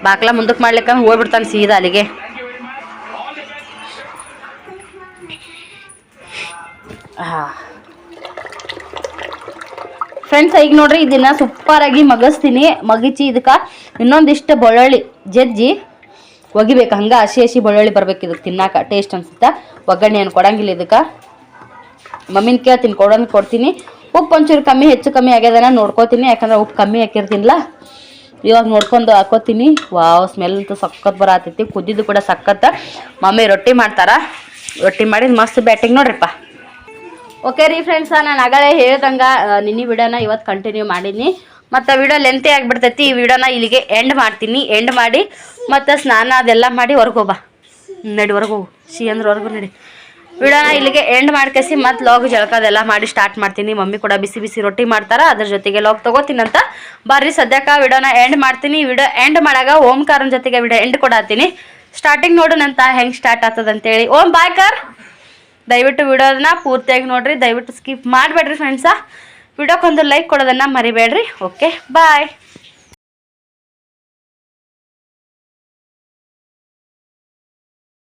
ಬಾಕ್ಲ ಮುಂದಕ್ಕೆ ಮಾಡ್ಲಿಕ್ಕ ಹೋಗ್ಬಿಡ್ತಾನೆ ಸೀದಾ ಅಲ್ಲಿಗೆ. ಫ್ರೆಂಡ್ಸ್ ಈಗ ನೋಡ್ರಿ ಇದನ್ನ ಸೂಪರಾಗಿ ಮಗಸ್ತೀನಿ. ಮಗಿಚಿ ಇದಕ್ಕೆ ಇನ್ನೊಂದಿಷ್ಟು ಬೆಳ್ಳುಳ್ಳಿ, ಜಜ್ಜಿ ಒಗಿಬೇಕು. ಹಂಗೆ ಹಸಿ ಹಸಿ ಬೆಳ್ಳುಳ್ಳಿ ಬರ್ಬೇಕು ಇದಕ್ಕೆ ತಿನ್ನಾಕ. ಟೇಸ್ಟ್ ಅನ್ಸುತ್ತಾ. ಒಗ್ಗರಣೆ ಏನು ಕೊಡಂಗಿಲ್ಲ ಇದಕ್ಕೆ. ಮಮ್ಮಿನ ಕೇಳ್ತೀನಿ ಕೊಡೋದು ಕೊಡ್ತೀನಿ. ಉಪ್ಪು ಒಂಚೂರು ಕಮ್ಮಿ, ಹೆಚ್ಚು ಕಮ್ಮಿ ಆಗ್ಯದನ ನೋಡ್ಕೋತೀನಿ. ಯಾಕಂದ್ರೆ ಉಪ್ಪು ಕಮ್ಮಿ ಹಾಕಿರ್ತೀನಿಲ್ಲ ಇವಾಗ ನೋಡ್ಕೊಂಡು ಹಾಕೋತೀನಿ. ವಾವ್ ಸ್ಮೆಲ್ ಅಂತೂ ಸಖತ್ ಬರತೈತಿ. ಕುದ್ದಿದ್ದು ಕೂಡ ಸಖತ್. ಮಮ್ಮಿ ರೊಟ್ಟಿ ಮಾಡ್ತಾರ? ರೊಟ್ಟಿ ಮಾಡಿದ ಮಸ್ತ್ ಬ್ಯಾಟಿಂಗ್ ನೋಡ್ರಿಪ್ಪ. ಓಕೆ ರೀ ಫ್ರೆಂಡ್ಸ ನಾನು ಆಗಲೇ ಹೇಳ್ದಂಗೆ ನಿನ್ನೆ ವಿಡಿಯೋನ ಇವತ್ತು ಕಂಟಿನ್ಯೂ ಮಾಡೀನಿ. ಮತ್ತು ವಿಡಿಯೋ ಲೆಂತಿ ಆಗಿಬಿಡ್ತೈತಿ. ಈ ವಿಡಿಯೋನ ಇಲ್ಲಿಗೆ ಎಂಡ್ ಮಾಡ್ತೀನಿ. ಎಂಡ್ ಮಾಡಿ ಮತ್ತು ಸ್ನಾನ ಅದೆಲ್ಲ ಮಾಡಿ ಹೊರಗೋಬಾ ನಡಿ ಹೊರ್ಗೋಗು ಸಿ ಅಂದ್ರೆ ಹೊರ್ಗು ನಡಿ. ವಿಡಿಯೋನ ಇಲ್ಲಿಗೆ ಎಂಡ್ ಮಾಡ್ಕೇಸಿ, ಮತ್ತು ಲಾಗ್ ಜಳಕದೆಲ್ಲ ಮಾಡಿ ಸ್ಟಾರ್ಟ್ ಮಾಡ್ತೀನಿ. ಮಮ್ಮಿ ಕೂಡ ಬಿಸಿ ಬಿಸಿ ರೊಟ್ಟಿ ಮಾಡ್ತಾರ, ಅದ್ರ ಜೊತೆಗೆ ಲಾಗ್ ತೊಗೋತೀನಂತ ಬರ್ರಿ, ಸದ್ಯಕ್ಕೆ ವಿಡೋನ ಎಂಡ್ ಮಾಡ್ತೀನಿ. ವಿಡಿಯೋ ಎಂಡ್ ಮಾಡಾಗ ಓಂಕಾರನ ಜೊತೆಗೆ ವಿಡಿಯೋ ಎಂಡ್ ಕೊಡಾತೀನಿ ಸ್ಟಾರ್ಟಿಂಗ್ ನೋಡೋಣಂತ ಹೆಂಗೆ ಸ್ಟಾರ್ಟ್ ಆಗ್ತದಂತೇಳಿ. ಓಂ ಬಾಯ್ ಕಾರ್ ದಯವಿಟ್ಟು ವಿಡಿಯೋನ ಪೂರ್ತಿಯಾಗಿ ನೋಡ್ರಿ, ದಯವಿಟ್ಟು ಸ್ಕಿಪ್ ಮಾಡಬೇಡ್ರಿ ಫ್ರೆಂಡ್ಸ ವಿಡಿಯೋಕ್ಕೊಂದು ಲೈಕ್ ಕೊಡೋದನ್ನು ಮರಿಬೇಡ್ರಿ. Okay bye